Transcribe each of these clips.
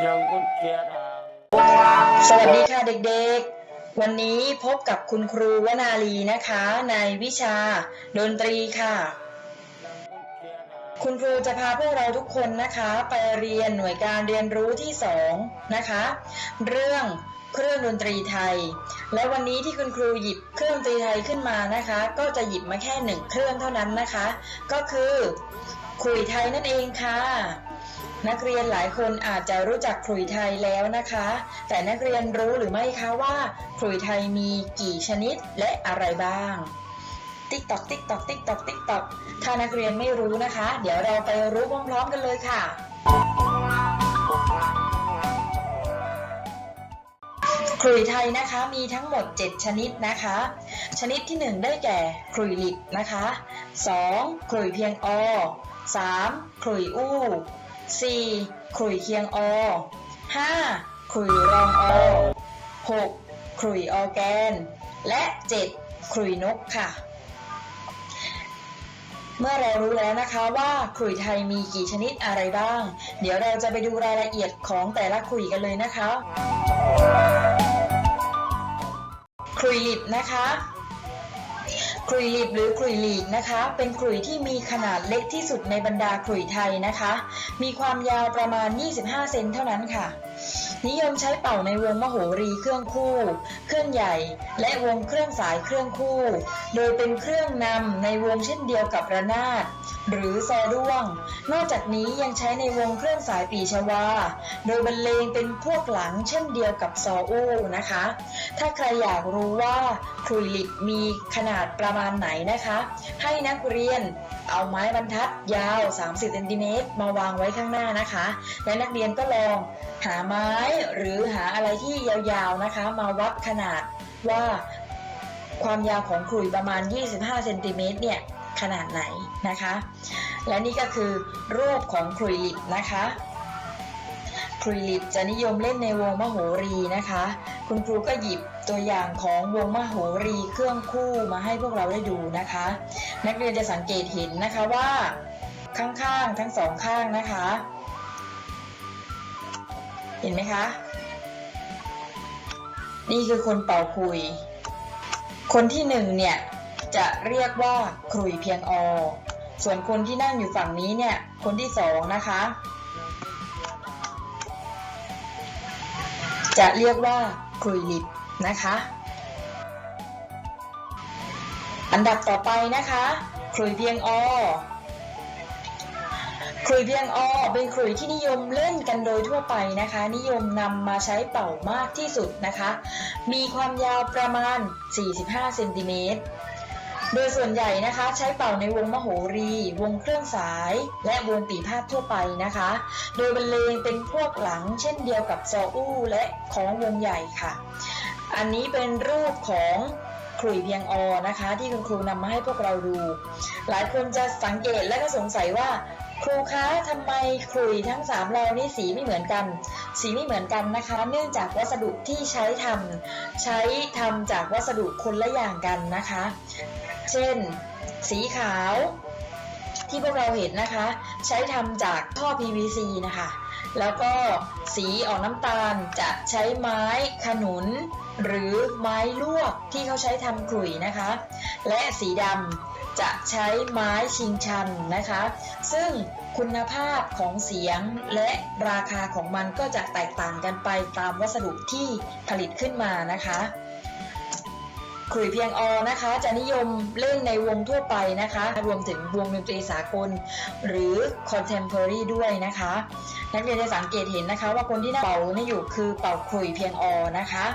สียงกุญแจทางสวัสดีค่ะเด็กๆ วันนี้พบกับคุณครูวนาลีนะคะ ในวิชาดนตรีค่ะ คุณครูจะพาพวกเราทุกคนนะคะ ไปเรียนหน่วยการเรียนรู้ที่สองนะคะ เรื่องเครื่องดนตรีไทย และวันนี้ที่คุณครูหยิบเครื่องดนตรีไทยขึ้นมานะคะ ก็จะหยิบมาแค่หนึ่งเครื่องเท่านั้นนะคะ ก็คือขลุ่ยไทยนั่นเองค่ะ นักเรียนหลายคนอาจจะรู้จักขลุ่ยไทยแล้วนะคะ แต่นักเรียนรู้หรือไม่คะว่าขลุ่ยไทยมีกี่ชนิดและอะไรบ้าง ติ๊กตอกติ๊กตอกติ๊กตอกติ๊กตอกถ้านักเรียนไม่รู้นะคะ เดี๋ยวเราไปรู้พร้อมๆกันเลยค่ะขลุ่ยไทยนะคะมีทั้งหมด 7 ชนิดนะคะ ชนิดที่ 1 ได้แก่ขลุ่ยหลิบนะคะ 2. ขลุ่ยเพียงอ 3. ขลุ่ยอู้ 4. ขลุ่ยเคียงอ 5. ขลุ่ยรองอ 6. ขลุ่ยออร์แกน และ 7. ขลุ่ยนกค่ะ เมื่อเรารู้แล้วนะคะว่าขลุ่ยไทยมีกี่ชนิดอะไรบ้าง เดี๋ยวเราจะไปดูรายละเอียดของแต่ละขลุ่ยกันเลยนะคะขลุ่ยหลิบนะคะ ขลุ่ยหลิบหรือขลุ่ยลีกนะคะ เป็นขลุ่ยที่มีขนาดเล็กที่สุดในบรรดาขลุ่ยไทยนะคะ มีความยาวประมาณ 25 เซนเท่านั้นค่ะ นิยมใช้เป่าในวงมโหรีเครื่องคู่ เครื่องใหญ่ และวงเครื่องสายเครื่องคู่ โดยเป็นเครื่องนำในวงเช่นเดียวกับระนาด หรือแซด้วง นอกจากนี้ยังใช้ในวงเครื่องสายปีชวา โดยบรรเลงเป็นพวกหลังเช่นเดียวกับซออู้นะคะ ถ้าใครอยากรู้ว่าขลุ่ยลิบมีขนาดประมาณไหนนะคะ ให้นักเรียนเอาไม้บรรทัดยาว 30เซนติเมตรมาวางไว้ข้างหน้านะคะ และนักเรียนก็ลองหาไม้หรือหาอะไรที่ยาวๆนะคะ มาวัดขนาดว่าความยาวของขลุยประมาณ 25เซนติเมตรเนี่ย ขนาดไหนนะคะ และนี่ก็คือรูปของขลุ่ยลิบนะคะครูลิปจะนิยมเล่นในวงมโหรีนะคะ คุณครูก็หยิบตัวอย่างของวงมโหรีเครื่องคู่มาให้พวกเราได้ดูนะคะ นักเรียนจะสังเกตเห็นนะคะว่าข้างๆทั้งสองข้างนะคะ เห็นไหมคะ นี่คือคนเป่าคุย คนที่หนึ่งเนี่ย จะเรียกว่าขลุ่ยเพียงอ ส่วนคนที่นั่งอยู่ฝั่งนี้เนี่ย คนที่สองนะคะ จะเรียกว่าคลุยลิปนะคะ อันดับต่อไปนะคะคลุยเพียงอคลุยเพียงอเป็นขลุยที่นิยมเล่นกันโดยทั่วไปนะคะ นิยมนำมาใช้เป่ามากที่สุดนะคะ มีความยาวประมาณ 45เซนติเมตร โดยส่วนใหญ่นะคะใช้เป่าในวงมโหรี วงเครื่องสาย และวงปีพาดทั่วไปนะคะ โดยบรรเลงเป็นพวกหลังเช่นเดียวกับซออู้และของวงใหญ่ค่ะ อันนี้เป็นรูปของขลุ่ยเพียงอนะคะ ที่คุณครูนำมาให้พวกเราดู หลายคนจะสังเกตและก็สงสัยว่า ครูคะทำไมขลุ่ยทั้งสามเรานี่สีไม่เหมือนกัน สีไม่เหมือนกันนะคะ เนื่องจากวัสดุที่ใช้ทำใช้ทำจากวัสดุคนละอย่างกันนะคะ เช่น สีขาว ที่พวกเราเห็นนะคะ ใช้ทำจากท่อ PVC นะคะแล้วก็สีออกน้ำตาลจะใช้ไม้ขนุน หรือไม้ลวกที่เขาใช้ทำขลุ่ยนะคะ และสีดำ จะใช้ไม้ชิงชันนะคะ ซึ่งคุณภาพของเสียงและราคาของมันก็จะแตกต่างกันไปตามวัสดุที่ผลิตขึ้นมานะคะขลุ่ยเพียงอนะคะ จะนิยมเล่นในวงทั่วไปนะคะ รวมถึงวงดนตรีสากล หรือ contemporary ด้วยนะคะ นักเรียนจะสังเกตเห็นนะคะ ว่าคนที่นั่งเป่านี่อยู่คือเป่าขลุ่ยเพียงอนะคะ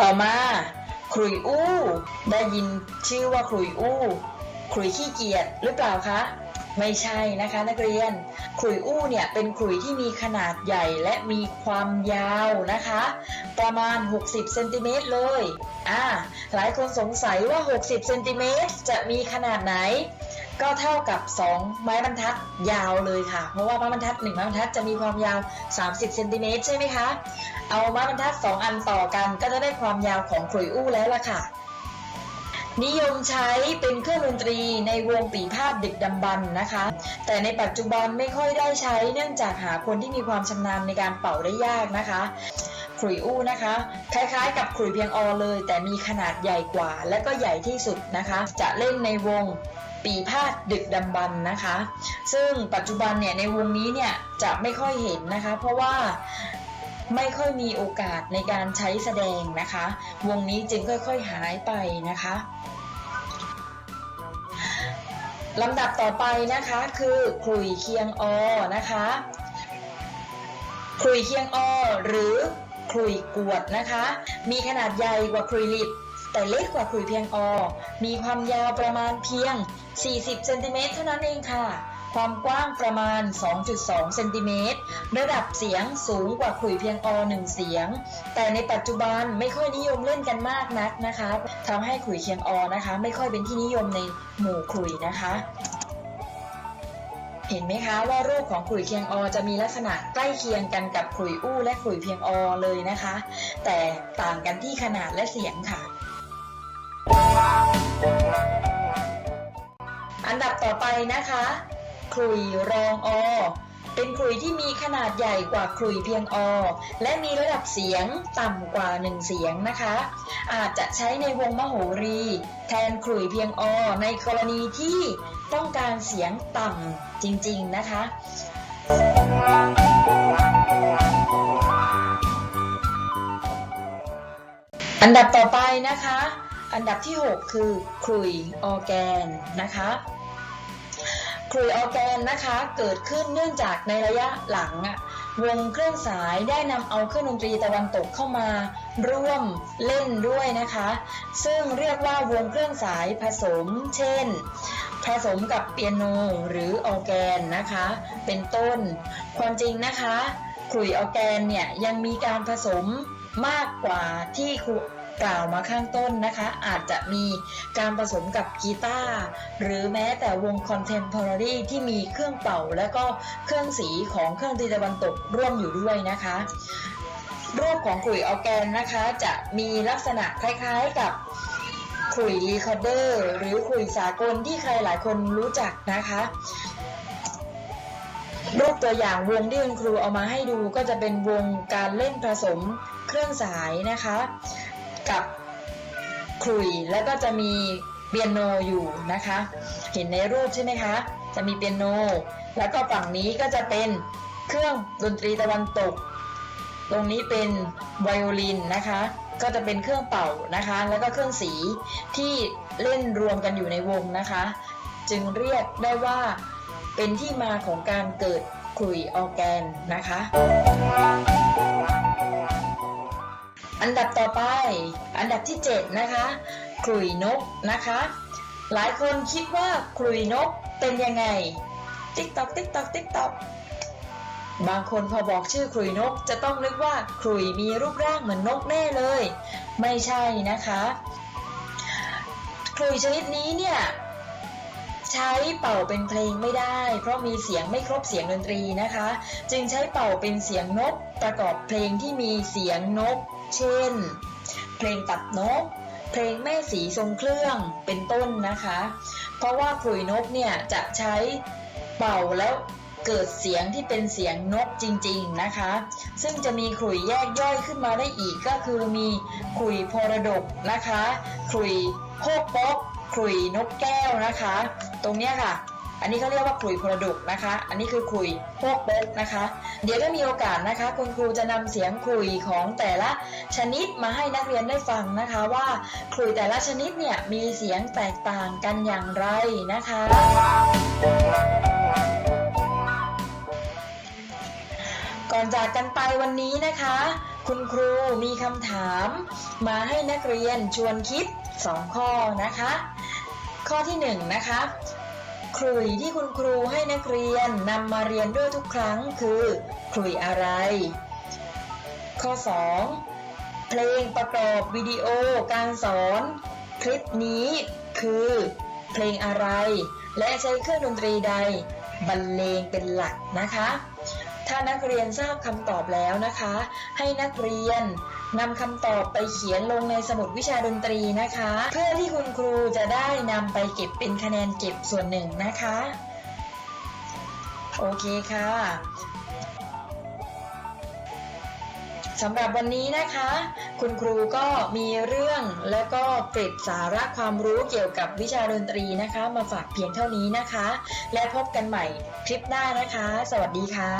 ต่อมา ขุยอู้ ได้ยินชื่อว่าขุยอู้ขลุ่ยขี้เกียจหรือเปล่าคะ ไม่ใช่นะคะนักเรียนขุยอู้เนี่ยเป็นขุยที่มีขนาดใหญ่และมีความยาวนะคะ ประมาณ 60เซนติเมตรเลยอ่าหลายคนสงสัยว่า 60เซนติเมตรจะมีขนาดไหน ก็เท่ากับ 2 ไม้บรรทัดยาวเลยค่ะ เพราะว่าไม้บรรทัด1ไม้บรรทัดจะมีความยาว 30เซนติเมตรใช่ไหมคะ เอาไม้บรรทัด 2 อันต่อกันก็จะได้ความยาวของขลุ่ยอู้แล้วล่ะค่ะ นิยมใช้เป็นเครื่องดนตรีในวงปีพาดดึกดำบรรนะคะ แต่ในปัจจุบันไม่ค่อยได้ใช้เนื่องจากหาคนที่มีความชำนาญในการเป่าได้ยากนะคะขลุ่ยอู้นะคะ คล้ายๆ กับขลุ่ยเพียงออเลย แต่มีขนาดใหญ่กว่า และก็ใหญ่ที่สุดนะคะ จะเล่นในวง ปีพาดดึกดำบรรพ์นะคะ ซึ่งปัจจุบันเนี่ยในวงนี้เนี่ยจะไม่ค่อยเห็นนะคะ เพราะว่าไม่ค่อยมีโอกาสในการใช้แสดงนะคะ วงนี้จึงค่อยๆหายไปนะคะลำดับต่อไปนะคะคือขลุ่ยเคียงอนะคะขลุ่ยเคียงอหรือขลุ่ยกวดนะคะ มีขนาดใหญ่กว่าขลุ่ยลิบแต่เล็กกว่าขลุ่ยเพียงอ มีความยาวประมาณเพียง 40 เซนติเมตรเท่านั้นเองค่ะ ความกว้างประมาณ 2.2 เซนติเมตร ระดับเสียงสูงกว่าขลุ่ยเพียงอหนึ่งเสียง แต่ในปัจจุบันไม่ค่อยนิยมเล่นกันมากนักนะคะ ทำให้ขลุ่ยเคียงอนะคะ ไม่ค่อยเป็นที่นิยมในหมู่ขลุ่ยนะคะเห็นไหมคะว่ารูปของขลุ่ยเคียงอจะมีลักษณะใกล้เคียงกันกับขลุ่ยอู้และขลุ่ยเพียงอเลยนะคะ แต่ต่างกันที่ขนาดและเสียงค่ะ อันดับต่อไปนะคะขลุ่ยรองอ เป็นขลุ่ยที่มีขนาดใหญ่กว่าขลุ่ยเพียงอ และมีระดับเสียงต่ำกว่าหนึ่งเสียงนะคะ อาจจะใช้ในวงมโหรี แทนขลุ่ยเพียงอ ในกรณีที่ต้องการเสียงต่ำจริงๆนะคะอันดับต่อไปนะคะ อันดับที่ 6 คือขลุ่ยออแกนนะคะ ขลุ่ยออแกนนะคะเกิดขึ้นเนื่องจากในระยะหลังอะวงเครื่องสายได้นำเอาเครื่องดนตรีตะวันตกเข้ามาร่วมเล่นด้วยนะคะ ซึ่งเรียกว่าวงเครื่องสายผสม เช่น ผสมกับเปียโนหรือออแกนนะคะ เป็นต้น ความจริงนะคะขลุ่ยออแกนเนี่ยยังมีการผสมมากกว่าที่ครู กล่าวมาข้างต้นนะคะ อาจจะมีการผสมกับกีตาร์หรือแม้แต่วงคอนเทม p o r a r y ที่มีเครื่องเป่า และก็เครื่องสีของเครื่องดนตรีตะวันตกร่วมอยู่ด้วยนะคะรูปของขลุ่ยออแกนนะคะ จะมีลักษณะคล้าย ๆกับขลุ่ยรีคอร์เดอร์หรือขลุ่ยสากลที่ใครหลายคนรู้จักนะคะรูปตัวอย่างวงที่คุณครูเอามาให้ดูก็จะเป็นวงการเล่นผสมเครื่องสายนะคะ กับขลุ่ยแล้วก็จะมีเปียโนอยู่นะคะ เห็นในรูปใช่ไหมคะ จะมีเปียโน แล้วก็ฝั่งนี้ก็จะเป็นเครื่องดนตรีตะวันตก ตรงนี้เป็นไวโอลินนะคะ ก็จะเป็นเครื่องเป่านะคะ แล้วก็เครื่องสีที่เล่นรวมกันอยู่ในวงนะคะ จึงเรียกได้ว่าเป็นที่มาของการเกิดขลุ่ยออร์แกนนะคะ อันดับต่อไป อันดับที่ 7 นะคะขลุ่ยนกนะคะ หลายคนคิดว่าขลุ่ยนกเป็นยังไง ติ๊กตอกติ๊กตอกติ๊กตอกบางคนพอบอกชื่อขลุ่ยนกจะต้องนึกว่าขลุ่ยมีรูปร่างเหมือนนกแน่เลย ไม่ใช่นะคะขลุ่ยชนิดนี้เนี่ยใช้เป่าเป็นเพลงไม่ได้ เพราะมีเสียงไม่ครบเสียงดนตรีนะคะ จึงใช้เป่าเป็นเสียงนกประกอบเพลงที่มีเสียงนก เช่น เพลงตัดนก เพลงแม่สีทรงเครื่องเป็นต้นนะคะ เพราะว่าขลุยนกเนี่ยจะใช้เป่าแล้วเกิดเสียงที่เป็นเสียงนกจริงๆนะคะ ซึ่งจะมีขลุยแยกย่อยขึ้นมาได้อีกก็คือมีขลุยพรดกนะคะขลุยโคกป๊อกขลุยนกแก้วนะคะ ตรงเนี้ยค่ะ อันนี้เขาเรียกว่าขลุ่ยพรดกนะคะ อันนี้คือขลุ่ยโคกป๊กนะคะ เดี๋ยวถ้ามีโอกาสนะคะ คุณครูจะนำเสียงขลุ่ยของแต่ละชนิดมาให้นักเรียนได้ฟังนะคะว่าขลุ่ยแต่ละชนิดเนี่ยมีเสียงแตกต่างกันอย่างไรนะคะ ก่อนจากกันไปวันนี้นะคะ คุณครูมีคำถามมาให้นักเรียนชวนคิด 2 ข้อนะคะ ข้อที่1นะคะ ขลุ่ยที่คุณครูให้นักเรียนนำมาเรียนด้วยทุกครั้งคือขลุ่ยอะไร ข้อ 2 เพลงประกอบวิดีโอการสอน คลิปนี้คือ เพลงอะไร และใช้เครื่องดนตรีใดบรรเลงเป็นหลักนะคะ ถ้านักเรียนทราบคำตอบแล้วนะคะ ให้นักเรียนนำคำตอบไปเขียนลงในสมุดวิชาดนตรีนะคะ เพื่อที่คุณครูจะได้นำไปเก็บเป็นคะแนนเก็บส่วนหนึ่งนะคะ โอเคค่ะ สำหรับวันนี้นะคะ คุณครูก็มีเรื่องแล้วก็เกร็ดสาระความรู้เกี่ยวกับวิชาดนตรีนะคะ มาฝากเพียงเท่านี้นะคะ และพบกันใหม่คลิปหน้านะคะ สวัสดีค่ะ